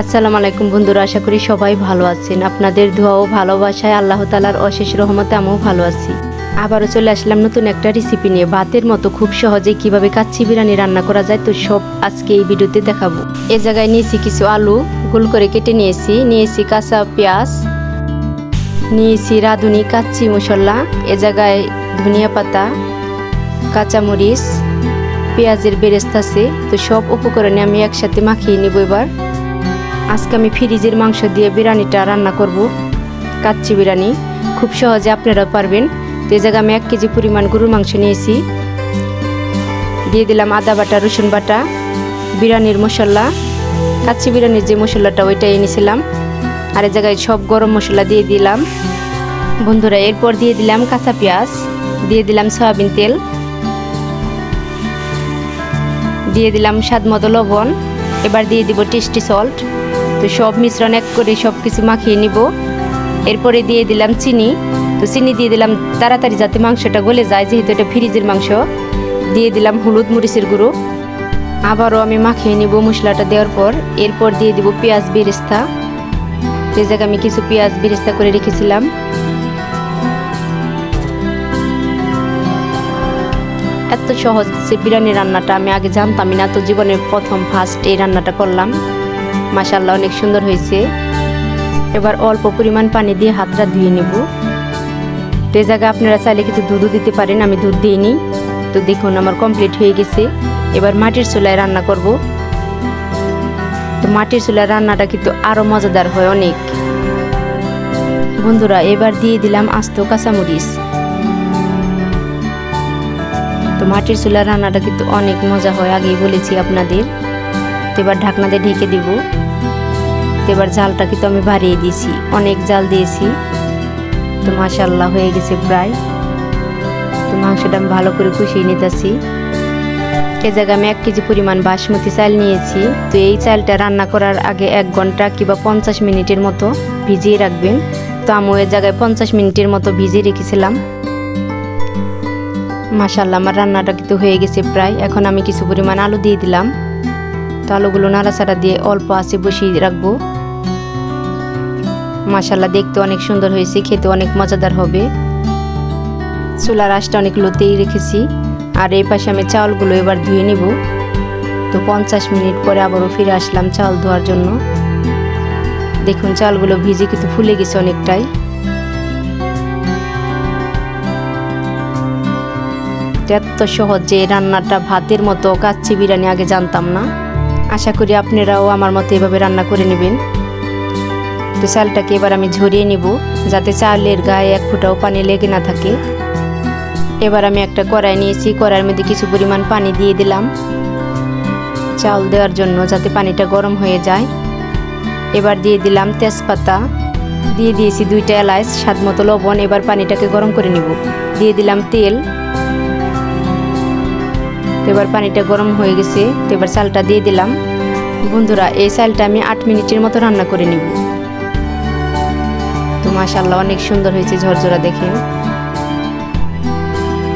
আসসালামু আলাইকুম বন্ধুরা, আশা করি সবাই ভালো আছেন। আপনাদের দোয়া ও ভালোবাসায় আল্লাহ তালার অশেষ রহমতে আমিও ভালো আছি। আবারও চলে আসলাম নতুন একটা রেসিপি নিয়ে। ভাতের মতো খুব সহজে কীভাবে কাচ্চি বিরিয়ানি রান্না করা যায়, তো সব আজকে এই ভিডিওতে দেখাবো। এ জায়গায় নিয়েছি কিছু আলু, গোল করে কেটে নিয়েছি। নিয়েছি কাঁচা পেঁয়াজ, নিয়েছি রাঁধুনি কাচ্চি মশলা, এ জায়গায় ধনিয়া পাতা, কাঁচামরিচ, পেঁয়াজের বেরেস্তা আছে, তো সব উপকরণে আমি একসাথে মাখিয়ে নেব এবার। আজকে আমি ফ্রিজের মাংস দিয়ে বিরিয়ানিটা রান্না করব। কাচ্চি বিরিয়ানি। খুব সহজে আপনারা পারবেন। তো এই জায়গায় আমি এক কেজি পরিমাণ গরুর মাংস নিয়েছি। দিয়ে দিলাম আদা বাটা, রসুন বাটা, বিরিয়ানির মশলা। কাচ্চি বিরিয়ানির যে মশলাটা, ওইটা এনেছিলাম। আর এই জায়গায় সব গরম মশলা দিয়ে দিলাম। বন্ধুরা, এরপর দিয়ে দিলাম কাঁচা পেঁয়াজ। দিয়ে দিলাম সয়াবিন তেল। দিয়ে দিলাম স্বাদ মতো লবণ। এবার দিয়ে দিব টেস্টি সল্ট। তো সব মিশ্রণ এক করে সব কিছু মাখিয়ে নিব। এরপরে দিয়ে দিলাম চিনি। তো চিনি দিয়ে দিলাম তাড়াতাড়ি যাতে মাংসটা গলে যায়, যেহেতু এটা ফ্রিজের মাংস। দিয়ে দিলাম হলুদ মরিচের গুঁড়ো। আবারও আমি মাখিয়ে নিব মশলাটা দেওয়ার পর। এরপর দিয়ে দিব পেঁয়াজ বেরেস্তা। যে জায়গায় আমি কিছু পেঁয়াজ বেরেস্তা করে রেখেছিলাম। এত সহজ সে বিরিয়ানি রান্নাটা আমি আগে জানতামই না, তো জীবনে প্রথম ফার্স্ট এই রান্নাটা করলাম। মাসাল্লাহ অনেক সুন্দর হয়েছে। এবার অল্প পরিমাণ পানি দিয়ে হাতটা ধুয়ে নেব। তো এই জায়গায় আপনারা চাইলে কিছু দুধও দিতে পারেন, আমি দুধ দিইনি। তো দেখুন, আমার কমপ্লিট হয়ে গেছে। এবার মাটির চুলায় রান্না করব। তো মাটির চুলায় রান্নাটা কিন্তু আরও মজাদার হয় অনেক। বন্ধুরা, এবার দিয়ে দিলাম আস্ত কাঁচামরিচ। তো মাটির চুলার রান্নাটা কিন্তু অনেক মজা হয়, আগেই বলেছি আপনাদের। তো এবার ঢাকনা দিয়ে ঢেকে দিব। তো এবার জালটা কিন্তু আমি বাড়িয়ে দিয়েছি। অনেক জাল দিয়েছি। তো মাশাল্লাহ হয়ে গেছে প্রায়। তো মাংসটা আমি ভালো করে কষিয়ে নিতেছি। এ জায়গায় আমি এক কেজি পরিমাণ বাসমতি চাল নিয়েছি। তো এই চালটা রান্না করার আগে এক ঘণ্টা কিংবা পঞ্চাশ মিনিটের মতো ভিজিয়ে রাখবেন। তো আমি এ জায়গায় পঞ্চাশ মিনিটের মতো ভিজিয়ে রেখেছিলাম। মাশাল্লাহ আমার রান্নাটা কিন্তু হয়ে গেছে প্রায়। এখন আমি কিছু পরিমাণ আলু দিয়ে দিলাম। তো আলুগুলো নাড়াচাড়া দিয়ে অল্প আছে বসিয়ে রাখব। মাশাল্লাহ দেখতে অনেক সুন্দর হয়েছে, খেতে অনেক মজাদার হবে। চুলার আঁশটা অনেক লোতেই রেখেছি। আর এই পাশে আমি চাউলগুলো এবার ধুয়ে নিব। তো পঞ্চাশ মিনিট পরে আবারও ফিরে আসলাম চাউল ধোয়ার জন্য। দেখুন চালগুলো ভিজে কিন্তু ফুলে গেছে অনেকটাই। এত সহজ রান্নাটা ভাতের মতো কাচ্চি বিরিয়ানি আগে জানতাম না। আশা করি আপনারাও আমার মতো এভাবে রান্না করে নেবেন। তো চালটাকে এবার আমি ঝরিয়ে নিব, যাতে চালের গায়ে এক ফুটাও পানি লেগে না থাকে। এবার আমি একটা কড়াই নিয়েছি, কড়াইয়ের মধ্যে কিছু পরিমাণ পানি দিয়ে দিলাম। চাল দেওয়ার জন্য যাতে পানিটা গরম হয়ে যায়। এবার দিয়ে দিলাম তেজপাতা। দিয়ে দিয়েছি দুইটা এলাচ, স্বাদ মতো লবণ। এবার পানিটাকে গরম করে নিব। দিয়ে দিলাম তেল। এবার পানিটা গরম হয়ে গেছে, তো এবার চালটা দিয়ে দিলাম। বন্ধুরা, এই চালটা আমি আট মিনিটের মতো রান্না করে নিব। তো মাশাল্লাহ অনেক সুন্দর হয়েছে ঝরঝরা দেখে।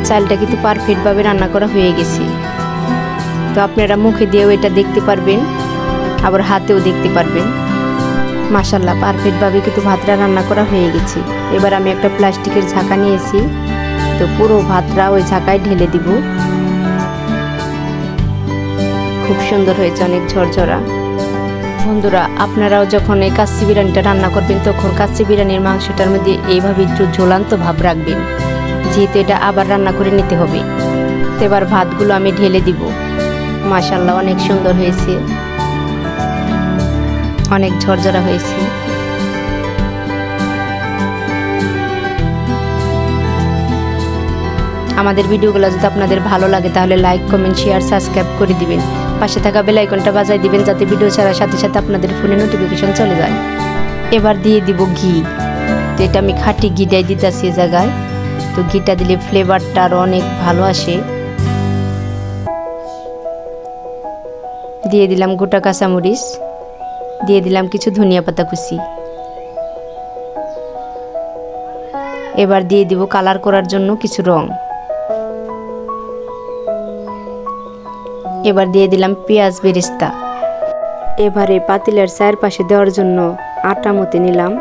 চালটা কিন্তু পারফেক্টভাবে রান্না করা হয়ে গেছে। তো আপনারা মুখে দিয়েও এটা দেখতে পারবেন, আবার হাতেও দেখতে পারবেন। মাশাল্লাহ পারফেক্টভাবে কিন্তু ভাতটা রান্না করা হয়ে গেছে। এবার আমি একটা প্লাস্টিকের ঝাঁকা নিয়েছি, তো পুরো ভাতটা ওই ঝাঁকায় ঢেলে দিব। খুব সুন্দর হয়েছে, অনেক ঝরঝরা। বন্ধুরা, আপনারাও যখন এই কাচ্চি বিরিয়ানিটা রান্না করবেন, তখন কাচ্চি বিরিয়ানির মাংসটার মধ্যে এইভাবে একটু ঝোলান্ত ভাব রাখবেন। যেহেতু এটা আবার রান্না করে নিতে হবে। এবার ভাতগুলো আমি ঢেলে দিব। মাশাল্লাহ অনেক সুন্দর হয়েছে। অনেক ঝরঝরা হয়েছে। আমাদের ভিডিওগুলো যদি আপনাদের ভালো লাগে, তাহলে লাইক কমেন্ট শেয়ার সাবস্ক্রাইব করে দিবেন। পাশে থাকা বেল আইকনটা বাজাই দিবেন যাতে ভিডিও ছাড়ার সাথে সাথে আপনাদের ফোনে নোটিফিকেশন চলে যায়। এবার দিয়ে দিব ঘি। তো এটা আমি খাঁটি ঘিটাই দিতেছি এ জায়গায়। তো ঘিটা দিলে ফ্লেভারটা আরও অনেক ভালো আসে। দিয়ে দিলাম গোটা কাঁচামরিচ। দিয়ে দিলাম কিছু ধনিয়া পাতা কুচি। এবার দিয়ে দিব কালার করার জন্য কিছু রং। এবার দিয়ে দিলাম পেঁয়াজ বেরিস্তা। এবারে পাতিলের চায়ের পাশে দেওয়ার জন্য আটা মতে নিলাম।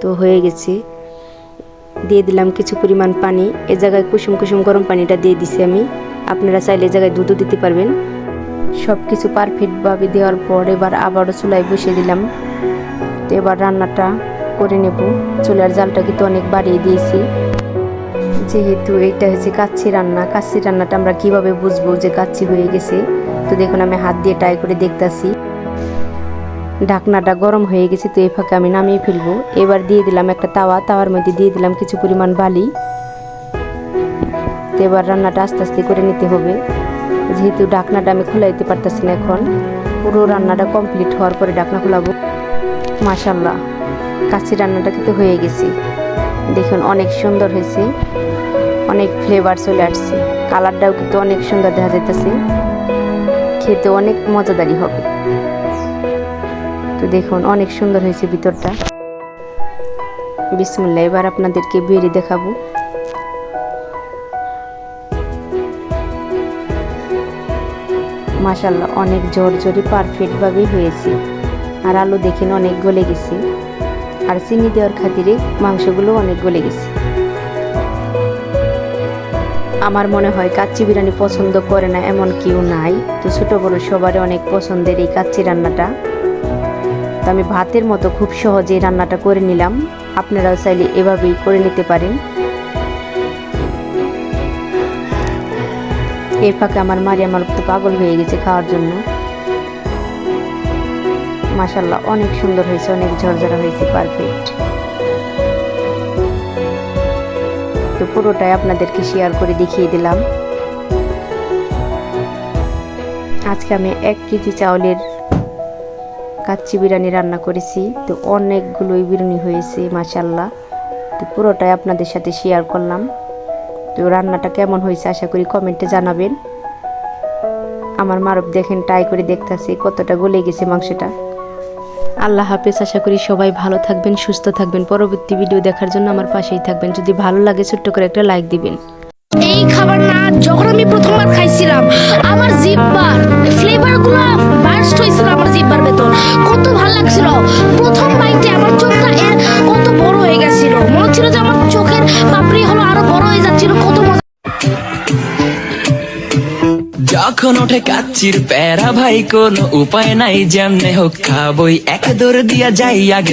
তো হয়ে গেছে। দিয়ে দিলাম কিছু পরিমাণ পানি। এ জায়গায় কুসুম কুসুম গরম পানিটা দিয়ে দিছি আমি। আপনারা চাইলে এ জায়গায় দুধও দিতে পারবেন। সব কিছু পারফেক্টভাবে দেওয়ার পর এবার আবারও চুলায় বসিয়ে দিলাম। তো এবার রান্নাটা করে নেব। চুলার জালটা কিন্তু অনেক বাড়িয়ে দিয়েছি। যেহেতু এটা হচ্ছে কাচ্ছি রান্না, কাচ্চি রান্নাটা আমরা কীভাবে বুঝব যে কাচ্ছি হয়ে গেছে? তো দেখুন, আমি হাত দিয়ে ট্রাই করে দেখতাছি। ঢাকনাটা গরম হয়ে গেছে, তো এই ফাঁকে আমি নামিয়ে ফেলব। এবার দিয়ে দিলাম একটা তাওয়া। তাওয়ার মধ্যে দিয়ে দিলাম কিছু পরিমাণ বালি। তো এবার রান্নাটা আস্তে আস্তে করে নিতে হবে। যেহেতু ঢাকনাটা আমি খোলাইতে পারতেছি না এখন, পুরো রান্নাটা কমপ্লিট হওয়ার পরে ঢাকনা খোলাবো। মাশাল্লাহ কাচ্চি রান্নাটা কিন্তু হয়ে গেছে। দেখুন, অনেক সুন্দর হয়েছে। অনেক ফ্লেভার চলে আসছে। কালারটাও কিন্তু অনেক সুন্দর দেখা যাইতেছে। খেতে অনেক মজাদারি হবে। তো দেখুন, অনেক সুন্দর হয়েছে ভিতরটা। বিসমুল্লাহ, এবার আপনাদেরকে বেরি দেখাবো। মাশাল্লাহ অনেক জোরজোরি পারফেক্টভাবে হয়েছে। আর আলু দেখেন অনেক গলে গেছে। আর চিনি দেওয়ার খাতিরে মাংসগুলো অনেক গলে গেছে। আমার মনে হয় কাচ্চি বিরিয়ানি পছন্দ করে না এমন কেউ নাই। তো ছোট বড় সবারই অনেক পছন্দের এই কাচ্চি রান্নাটা। তো আমি ভাতের মতো খুব সহজেই রান্নাটা করে নিলাম। আপনারাও চাইলে এভাবেই করে নিতে পারেন। এই ফাঁকে আমার মারি আমার তো পাগল হয়ে গেছে খাওয়ার জন্য। মাসাল্লাহ অনেক সুন্দর হয়েছে, অনেক ঝরঝরা হয়েছে পারফেক্ট তো পুরোটাই আপনাদেরকে শেয়ার করে দেখিয়ে দিলাম। আজকে আমি এক কেজি চাউলের কাচ্চি বিরিয়ানি রান্না করেছি, তো অনেকগুলোই বিরিয়ানি হয়েছে মাসাল্লাহ তো পুরোটাই আপনাদের সাথে শেয়ার করলাম। তো রান্নাটা কেমন হয়েছে আশা করি কমেন্টে জানাবেন। আমার মারব দেখেন, ট্রাই করে দেখতেছি কতটা গলে গেছে মাংসটা। আল্লাহ হাফেজ, আশা করি সবাই ভালো থাকবেন, সুস্থ থাকবেন। পরবর্তী ভিডিও দেখার জন্য আমার পাশেই থাকবেন। যদি ভালো লাগে, ছোট্ট করে একটা লাইক দিবেন। এই খাবার না যখন আমি প্রথমবার খাইছিলাম, আমার জিব্বার ফ্লেভারগুলো বার্স্ট হয়েছিল, আমার জিব্বার ভেতর। কত ভালো লাগছিল। প্রথম বাইটে আমার চোখটা যখন ওঠে কাচ্চির প্যারা ভাই, কোন উপায় নাই, যেমনে হোক খাবই। এক দৌড় দিয়া যাই আগে।